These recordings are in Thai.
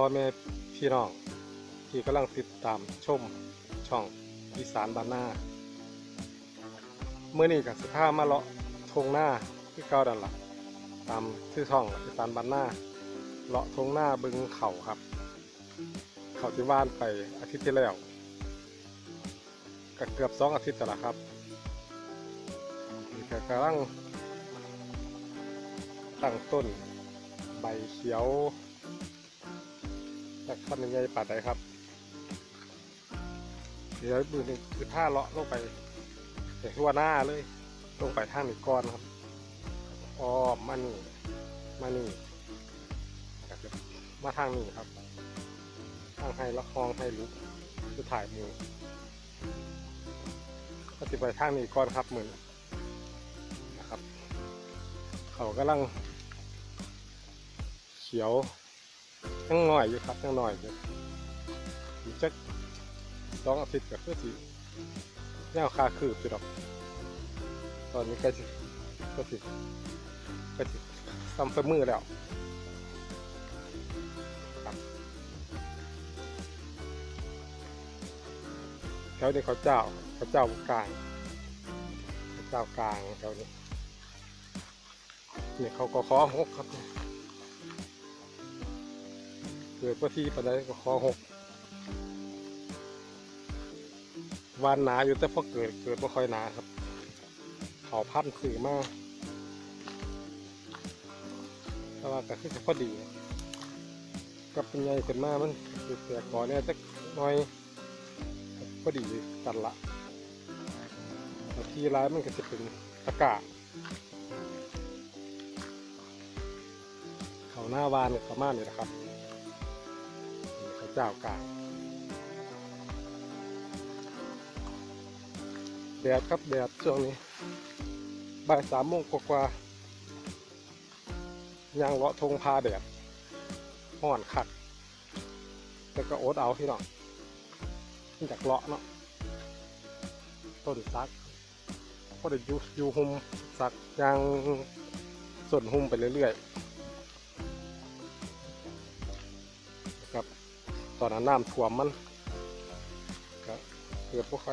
อแม่พี่น้อง ที่กำลังติดตามชมช่องอีสานบ้านนาเมื่อนี้กับสิพามาเลาะทงหน้าที่เก่าดันหละตามชื่อช่องอีสานบ้านนาเลาะทงหน้าบึงเขาครับ เขาที่ว่านไปอาทิตย์ที่แล้วก็เกือบสองอาทิตย์แล้วล่ะครับนี่ก็กำลังตั้งต้นใบเขียว จากขั้นยังไงปัดได้ครับ เดี๋ยวมือหนึ่งคือผ้าเลาะลงไปเดี๋ยวทั่วหน้าเลย ลงไปทางนี้ก่อนครับอ้อมมานี่มานี่มาทางนี้ครับทางให้ละครให้ลุกคือถ่ายมือก็ติไปทางนี้ก่อนครับเหมือนนะครับ เขากำลังเขียว ยังหน่อยอยู่ครับยังหน่อยอยู่อีกจักสองอาทิตย์ก็คือสิแนวคาคืบอยู่ดอกตอนนี้กล้สิก็สิก็สิซ้ำเสมอแล้วแถวนี้เขาเจ้าเขาเจ้ากลางเขาเจ้ากลางแถวนี้เนี่เขาก็ขอหกครับ เกิดว่าที่ปันไดก็ขอหกวานหนาอยู่แต่พอเกิดเกิดว่าค่อยหนาครับเขาพันสื่อมากแต่ว่าก็คือพอดีกับเป็นไงขึ้นมามันคือเสียก่อนเนี่ยจะน้อยพอดีกันละแต่ที่ร้ายมันก็จะเป็นตะกร้าเขาหน้าวานเนี่ยประมาณนี้นะครับ เจ้ากลางแดดครับแดดช่วงนี้บ่ายสามโมงกว่าๆยางเลาะทงพาแดดห่อนคักแต่ก็โอ๊ตเอาพี่น้องจากเลาะเนาะต้นซักก็เดี๋ยวยูยูหุมซักยางส่วนหุมไปเรื่อยๆ ตอนนั้นน้ำท่วมมันก็เกิดพวกใคร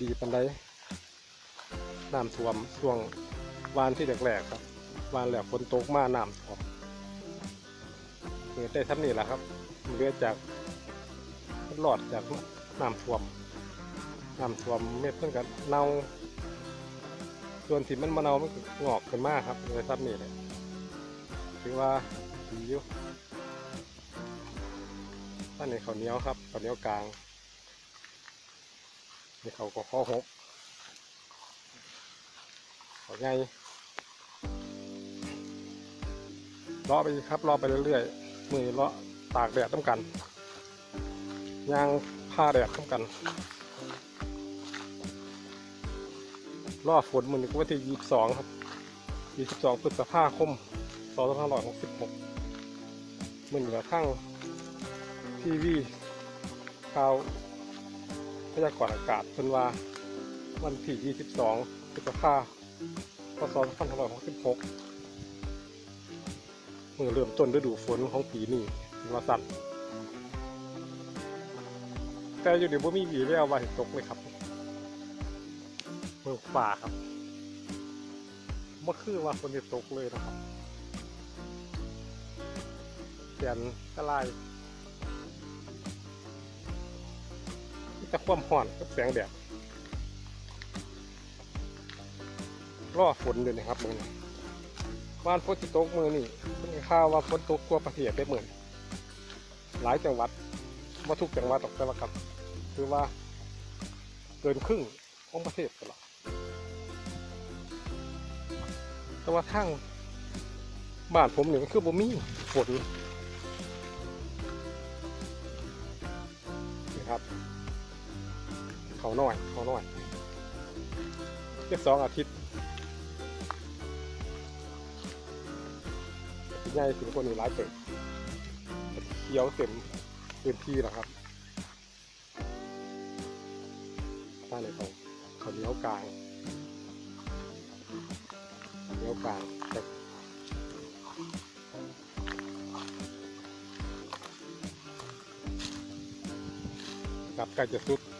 ดีปันไดน้ำท่วมช่วงวานที่แรกๆครับวานแหลกฝนตกมาน้ำท่วมเกิดได้ทั้งนี้แหละครับเรือจากหลอดจากน้ำท่วมน้ำท่วมเม็ดเพิ่นกันเน่าส่วนที่มันมาเน่ามันก็งอกขึ้นมาครับเลยทั้งนี้เลยถือว่าดีอยู่ อันนี้ข้าวเหนียวครับข้าวเหนียวกลางนี่เขาก็ข้อหกเขาใหญ่เลาะไปครับเลาะไปเรื่อยๆมือเลาะตากแดดต้องกันยางผ้าแดดต้องกันรอฝนมือนี้ก็วันที่ยี่สิบสองครับยี่สิบสองพฤษภาคมสองพันห้าร้อยหกสิบหกมือเหนือข้าง ทีวีข่าวพยากรณ์อากาศเป็นว่าวันที่ 22พฤษภาคมพศ2566เมื่อเริ่มต้นฤดูฝนของปีนี้เป็นว่าสั่นแต่อยู่ในบ่มีวีแววว่าเห็นตกเลยครับเมืองฝ่าครับเมื่อคืนว่าฝนจะตกเลยนะครับเสียนกระไล จะความห่อนกับแสงแดดรอฝนอยู่นะครับมือนี้วานฝนตกมือนี่เป็นข่าวว่าฝนตกทั่วประเทศได้เหมือนหลายจังหวัดว่าทุกจังหวัดตกแต่ละครับ คือว่าเกินครึ่งของประเทศกันละแต่ว่าทั้งบ้านผมนี่มันคือบ่มีฝนนี่ครับ เขาหน่อยเขาหน่อยเรียกสองอาทิตย์ใหญ่ถึงคนนี้ร้ายเต็มเขียวเต็มพื้นที่แล้วครับด้าในเขาเขาเลี้ยวกลางเลี้ยวกลางแต่ครับใกล้จะสุด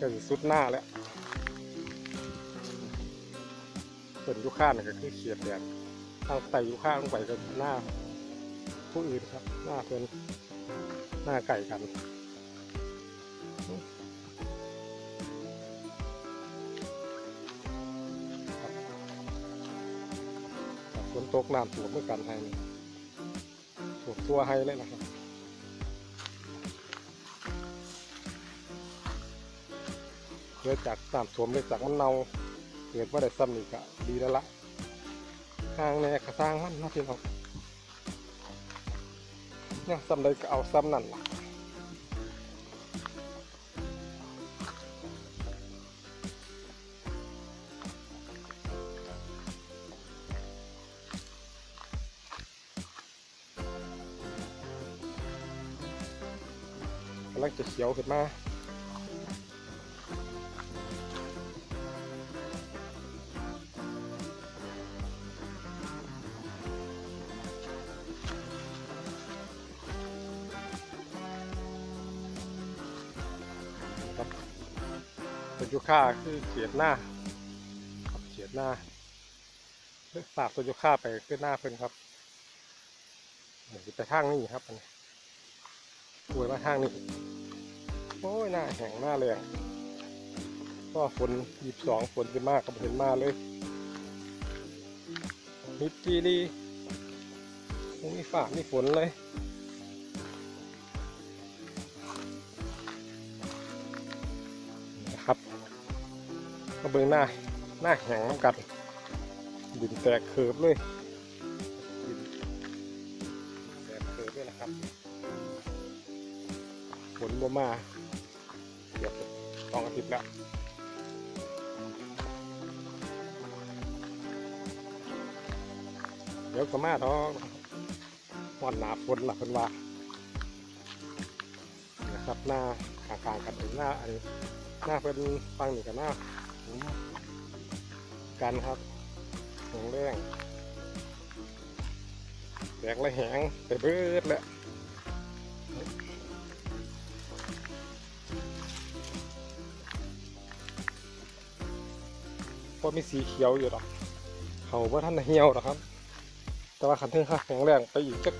กล้จะสุดหน้าแล้วส่วนยุค่าเนี่ยก็คือเขียดแดดทางไต่ยุค่าลงไปก็หน้า ผู้อื่นครับ หน้าเพื่อนหน้าไก่กันครับฝนตกน้ำท่วมเมื่อกันให้นี่ถูกตัวให้เลยนะครับ เกิดจากน้ำท่วมเลยจากมันเน่าเกิดว่าได้ซ้ำนี่ก็ดีแล้วละห่างแน่กระสร้างมันนาะพี่น้องเนี่ยซ้ำใดก็เอาซ้ำนั่นล่ะกำลังจะเขียวขึ้นมา ค่าคือเขียดหน้าครับเขียดหน้าฝากตัวยูค่าไปขึ้นหน้าเพิ่นครับเดี๋ยวไปทางนี้ครับป่วยมาทางนี้โอ้ยหน้าแห้งหน้าแรงก็ฝนยีบสองฝนจะมากก็บ่เห็นมาเลยมิดจีดีมีฝ่ามีฝนเลย มาเบิ่งหน้าหน้าแห้งน้ำกัดดินแตกเคิร์ฟเลยดินแตกเคิร์ฟเลยนะครับฝนบ่มาเกือบสองอาทิตย์แล้วเดี๋ยวก็มาท้องวันหนาฝนหลับเป็นว่านนะครับหน้าห่างๆกันถึงหน้าอันนี้หน้าเป็นฟังหนึ่งกับหน้า กันครับแข็งแรงแตกและแหงไปเบิดแล้วเพราะมีสีเขียวอยู่หรอกเขาว่าท่านเหี่ยวหรอกครับ แต่ว่าขันถึงค่าแข็งแรงไปอีกจัก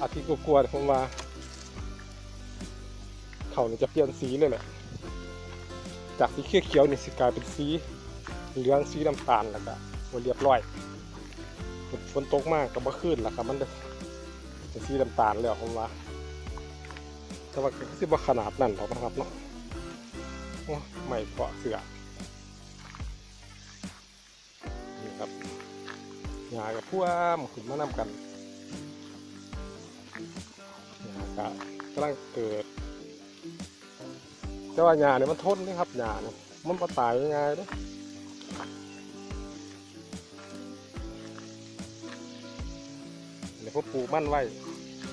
อาทิตย์กลัวๆผมว่าเขาเนี่ยจะเปลี่ยนสีเลยแหละจากสีเขียวๆนี่สิกลายเป็นสี เหลืองสีน้ำตาลแล้วก็บ่เรียบร้อยฝนตกมากก็บ่ขึ้นแล้วครับมันจะสีน้ำตาลแล้วผมว่าแต่ว่าก็สิบ่ขนาดนั้นหรอกนะครับเนาะโอ้ไม่เกาะเสือนี่ครับหญ้ากับพ่วมขึ้นมานำกันหญ้าก็กำลังเกิดแต่ว่าหญ้าเนี่ยมันทนนะครับหญ้าเนี่ยมันมาตายง่ายๆเด้ เดี๋ยวพวกปลูกมั่นไว้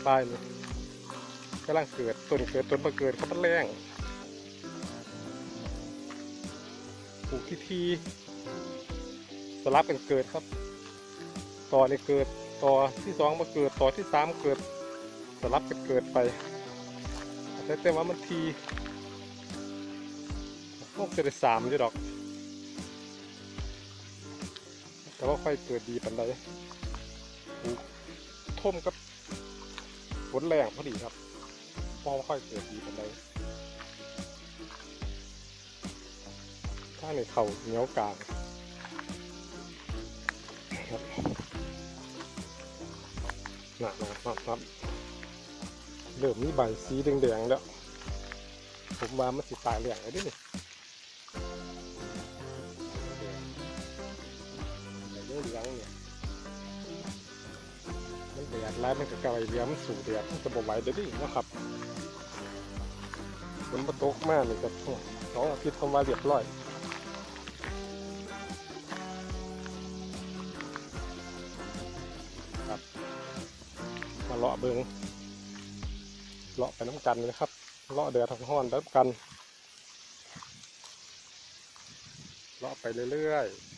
ตายเลยกำลังเกิดต้นเกิดต้นมาเกิดเขามันแรงปลูกที่ทีสลับกันเกิดครับ ต่อในเกิดต่อที่สองมาเกิดต่อที่สามเกิดสลับกันเกิดไปแต่แต่ว่ามันทีพวกจะได้สามอยู่ดอก แต่ว่าค่อยเกิดดีปันใดปลูก ท่มกับฝนแรงพอดีครับพอค่อยเกิดดีปันใดถ้าในเข่าเหนียวกลางครับหนักนะครับครับเริ่มมีใบสีแดงๆแล้ว ผมว่ามันสิตายเหลืองเลยเดิ ร้ายมันก็กลายเหลืองมันสู่แดดมันจะบ่ไหวเดี๋ยวดินะครับฝนมาตกมากเลยกับสองอาทิตย์ผมาเรียบร้อยครับมาเลาะเบิงเลาะไปน้ำกันเลยครับเลาะเดือดทั้งห้อนน้ำกันเลาะไปเรื่อยๆ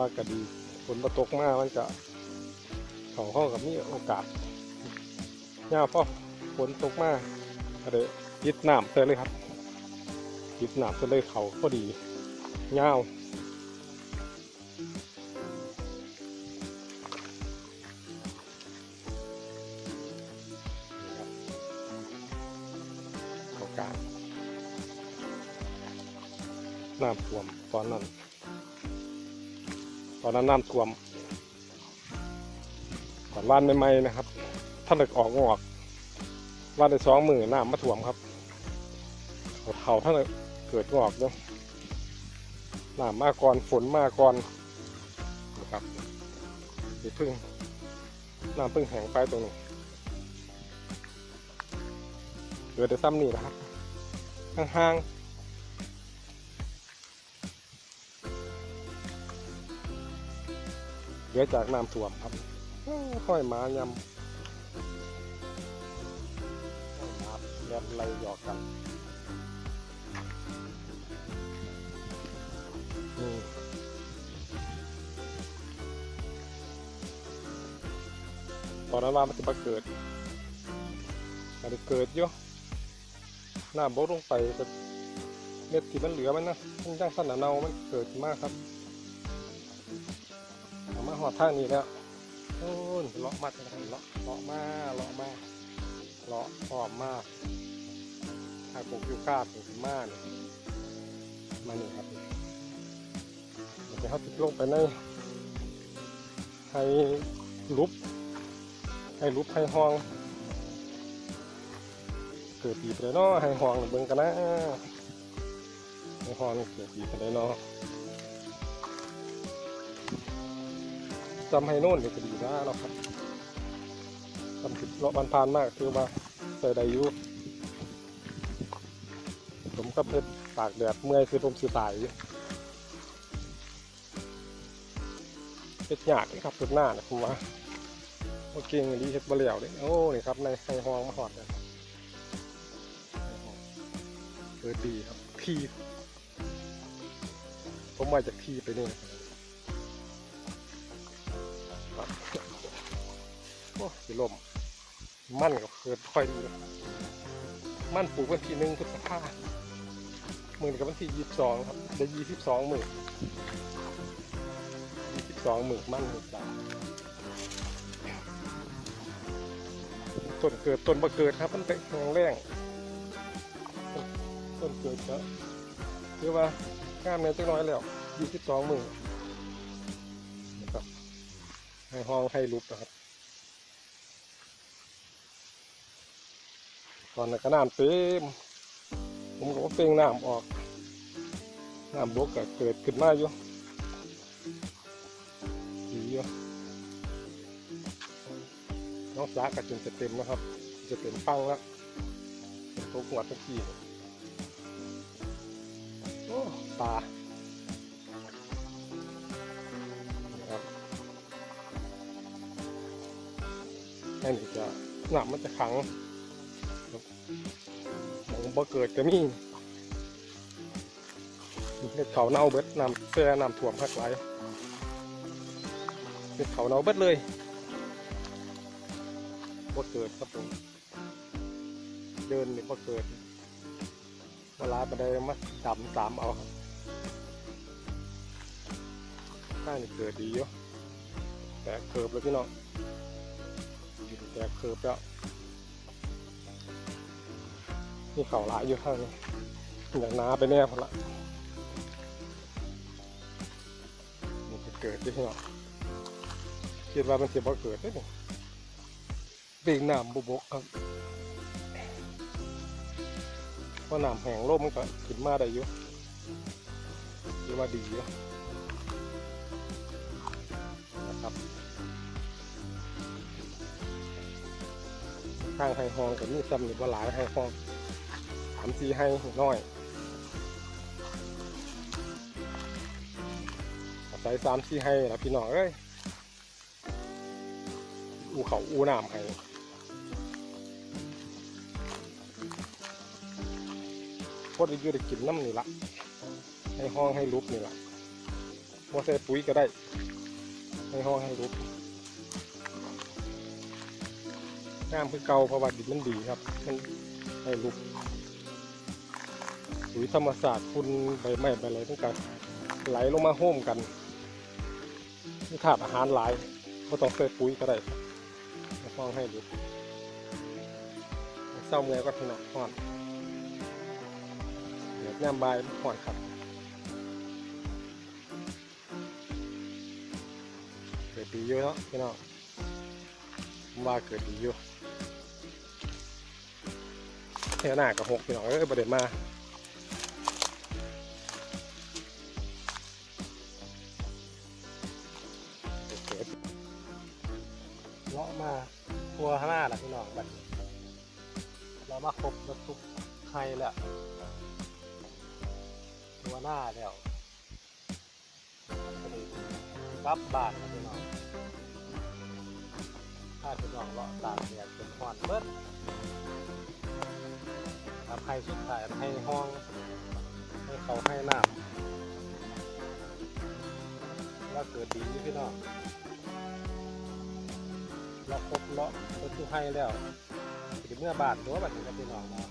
ว่าก็ดีฝนมาตกมากมันจะเขาห้องกับมีโอกาสย่าพ่อฝนตกมาก็เลยยิดน้ำเตเลยครับยิดน้ำเตเลยเขาพอดีเงาวน้ำท่วมตอนนั้น อนนั้นน้ำท่วมก่อนว่านใหม่ๆนะครับท่าเด็กออกงอกว่านในสองมือน้ำมาท่วมครับเขาเท่าท่าเกิดงอกเนาะน้ำมาก่อนฝนมาก่อนนะครับนี่พึ่งน้ำพึ่งแห้งไปตรงนี้เหลือแต่ซ้ำนี่นะครับห่างๆ เหลือจากน้ำท่วมครับอ้าวค่อยมายำค่อยมาแลบไหลหยอกกันนี่ตอนนั้นว่ามันจะมาเกิดมันจะเกิดอยู่น้ำบกลงไปก็เม็ดที่มันเหลือมันนะมันยังสนหนาเนามันเกิดมากครับ หอดทางนี้แล้วโอ้นเลาะมาทางเลาะเลาะมาเลาะมาเลาะหอมมากถ้าปลูกยูคาปลูกมาเนี่ยมานี่ครับเดี๋ยวเขาติดลงไปในให้ลุบให้ลุบให้ห้องเกิดดีไปเลยเนาะให้ห้องเบิ่งกันนะให้ห้องเกิดดีไปเลยเนาะ จำให้โน่นเดี๋ยวจะดีนะเนาครับจำผิดเลาะบันพานมากคือว่าใส่ได้อยู่ผมก็เพชรตากแดดเมื่อยคือผมสิตายอยู่เพชรยากเลยครับเพชรหน้านี่ยผมว่าโอเก่งดีเฮ็ดบ่เหลี่ยวเลยโอ้นี่ครับในไฮฮองมาหอดเลยเกิดดีครับทีผมมาจากทีไปนี่ อ้สิลมมั่นก็เกิดค่อยดีมั่นปลูกวันที่หนึ่งพฤษภาหมื่นกับวันที่ยี่สิบสองครับได้ยี่สิบสองหมื่นยี่สิบสองหมื่นมั่นหมื่นบาทต้นเกิดต้นบ่เกิดครับ มันเป็นแรงแรงต้นเกิดก็เรียกว่างามเนี่ยจังน้อยแล้วยี่สิบสองหมื่นนะครับให้ห้องให้ลุบนะครับ อนนั้นก็น้ำเต็มผมก็เปล่งน้ำออกน้ำบกก็เกิดขึ้นมาอยู่ดีอยู่น้องสาก็จนจะเต็มนะครับ จะเต็มฟังแล้วตัวขวดตะกี้โอ้ปลานะครับแค่นี้จะน้ำมันจะขัง บ่เกิดก็มีเห็ดเขาเน่าเบิดน้ำแช่น้ำท่วมพักไหลเห็ดเขาเน่าเบิดเลยบ่เกิดครับผมเดินนี่บ่เกิดเวลาไปได้มาดำสามเอาครับข้างนี่เกิดดีอยู่แต่เคิร์บแล้วพี่น้องแต่เคิร์บแล้ว มีเขาหลายอยู่ข้างนี้อย่างน้าไปแน่พอละมันจะเกิดที่เหรอคิดว่ามันจะบ่เกิดได้หนึ่เบ่งน้ำบุบกครับเพราะน้ำแห้งลมมันก็ขึ้นมาได้อยู่คิดว่าดีอยู่นะครับข้างไฮฮองกับมีซ้ำอยู่ว่าหลายไฮฮอง สามสี่ให้น้อยใส่สามสี่ให้แล้วพี่น้องเอ้ยอูเขาอูน้ำให้โคตรยืดได้กินน้ำนี่ละให้ห้องให้ลุกนี่ละบ่ใส่ปุ๋ยก็ได้ ให้ห้องให้รูปงามคือเก่าเพราะว่าดินมันดีครับ มันให้รูป ปุ๋ยธรรมศาสตร์คุณใบไม้ใบอะไรต้องการไหลลงมาโฮมกันมีถาดอาหารหลายไม่ต้องใส่ปุ๋ยก็ได้ให้ห้องให้รูเศร้าเมื่อยก็พี่น้องห่อนเดี๋ยวย่ำบายห่อนครับเกิดดีอยู่เนาะพี่น้องผมว่าเกิดดีอยู่เท่าหน้ากับหกพี่น้องเอ้ยประเด็นมา รถทุกไทยแล้วทัวหน้าแล้วกลับบ้านพี่น้องถ้าพี่น้องเลาะตากแดดเป็นหอนเบิดทำให้สุดท้ายให้ห้อง ให้เขาให้น้ำแล้วเกิดดีพี่น้องเราครบเลาะรถทุกให้แล้ว ถึงเมื่อบาทตัวบัดนี้ครับพี่น้องเนาะ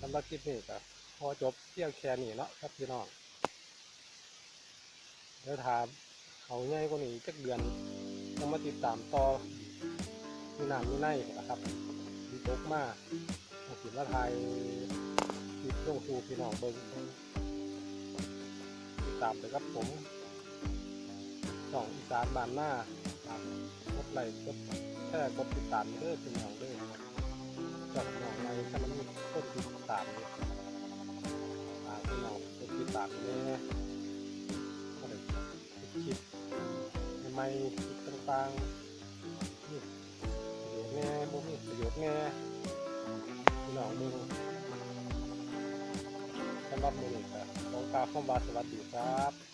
สำหรับคลิปนี้ก็พอจบเพียงแค่นี้เนาะครับพี่น้องเดี๋ยวถามเขาง่ายกว่านี้จักเดือนต้องมาติดตามต่อมีน้ำมีในนะครับมีตกมาเอาสินว่าไทยติดลงสู่พี่น้องเบิ้งติดตามไปครับผมสองอีสานบานหน้าฝากกดไลค์กดแค่กดติดตามเด้อพี่น้องเด้อ จอกน้อในถ้ามันมีคนติดตามเนี่ยฝากพี่น้องกดติดตามแน่ก็ได้คลิปใหม่ๆต่างๆนี่ประโยชน์แน่บ่มีประโยชน์แน่พี่น้องมึงสำหรับมือนี้ก็ขอกล่าวคำว่าสวัสดีครับ